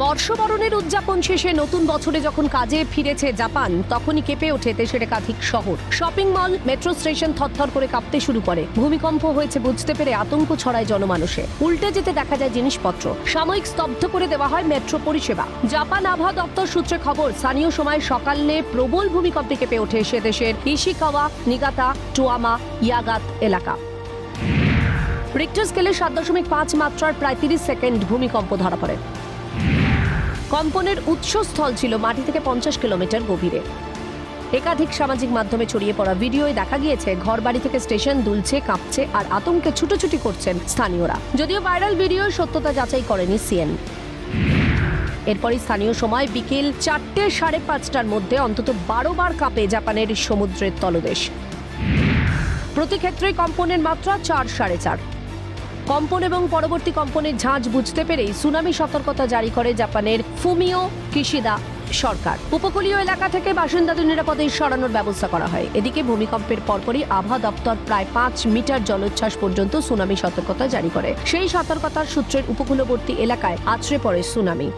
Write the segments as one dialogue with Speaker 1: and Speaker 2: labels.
Speaker 1: বর্ষবরণের উদযাপন শেষে নতুন বছরে যখন কাজে ফিরেছে জাপান, তখনই কেঁপে ওঠে দেশের একাধিক শহর। শপিং মল, মেট্রো স্টেশন থরথর করে কাঁপতে শুরু করে। ভূমিকম্প হয়েছে বুঝতে পেরে আতঙ্ক ছড়ায় জনমানুষে। উল্টে যেতে দেখা যায় জিনিসপত্র। সাময়িক স্তব্ধ করে দেওয়া হয় মেট্রো পরিষেবা। জাপান আবহাওয়া দপ্তর সূত্রে খবর, স্থানীয় সময় সকালে প্রবল ভূমিকম্পে কেঁপে ওঠে সে দেশের ইশিকাওয়া, নিগাতা, টুয়ামা, ইয়াগাত এলাকা। রিক্টার স্কেলে সাত দশমিক পাঁচ মাত্রার প্রায় তিরিশ সেকেন্ড ভূমিকম্প ধরা পড়ে। কম্পনের উৎসস্থল ছিল মাটি থেকে পঞ্চাশ কিলোমিটার গভীরে। একাধিক সামাজিক মাধ্যমে ছড়িয়ে পড়া ভিডিওয় দেখা গিয়েছে ঘর বাড়ি থেকে স্টেশন দুলছে, কাঁপছে আর আতঙ্কে ছুটোছুটি করছেন স্থানীয়রা। যদিও ভাইরাল ভিডিও সত্যতা যাচাই করেনি সিএন। এরপরই স্থানীয় সময় বিকেল চারটে সাড়ে পাঁচটার মধ্যে অন্তত বারো বার কাঁপে জাপানের সমুদ্রের তলদেশ। প্রতি ক্ষেত্রেই কম্পনের মাত্রা চার সাড়ে চার। কম্পন এবং পরবর্তী কম্পনের ঝাঁজ বুঝতে পেরেই সুনামি সতর্কতা জারি করে জাপানের ফুমিও কিশিদা সরকার। উপকূলীয় এলাকা থেকে বাসিন্দাদের নিরাপদে সরানোর ব্যবস্থা করা হয়। এদিকে ভূমিকম্পের পরপরই আবহাওয়া দপ্তর প্রায় পাঁচ মিটার জলোচ্ছ্বাস পর্যন্ত সুনামি সতর্কতা জারি করে। সেই সতর্কতার সূত্রের উপকূলবর্তী এলাকায় আছড়ে পড়ে সুনামি।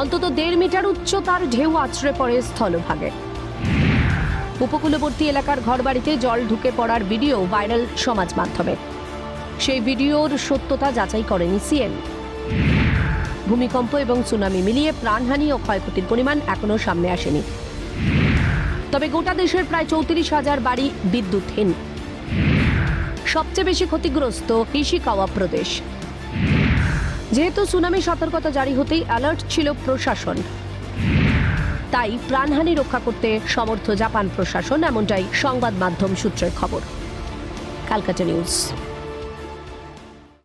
Speaker 1: অন্তত দেড় মিটার উচ্চতার ঢেউ আছড়ে পড়ে স্থলভাগে। উপকূলবর্তী এলাকার ঘরবাড়িতে জল ঢুকে পড়ার ভিডিও ভাইরাল সমাজ মাধ্যমে। সেই ভিডিওর সত্যতা যাচাই করেনি সিএম। ভূমিকম্প এবং সুনামি মিলিয়ে প্রাণহানি ও ক্ষয়ক্ষতির পরিমাণ এখনও সামনে আসেনি। তবে গোটা দেশের প্রায় চৌত্রিশ হাজার বাড়ি বিদ্যুৎহীন সবচেয়ে বেশি ক্ষতিগ্রস্ত ইশিকাওয়া প্রদেশ। যেহেতু সুনামি সতর্কতা জারি হতেই অ্যালার্ট ছিল প্রশাসন। তাই প্রাণহানি রক্ষা করতে সমর্থ জাপান প্রশাসন, এমনটাই সংবাদ মাধ্যম সূত্রের খবর। ক্যালকাটা নিউজ।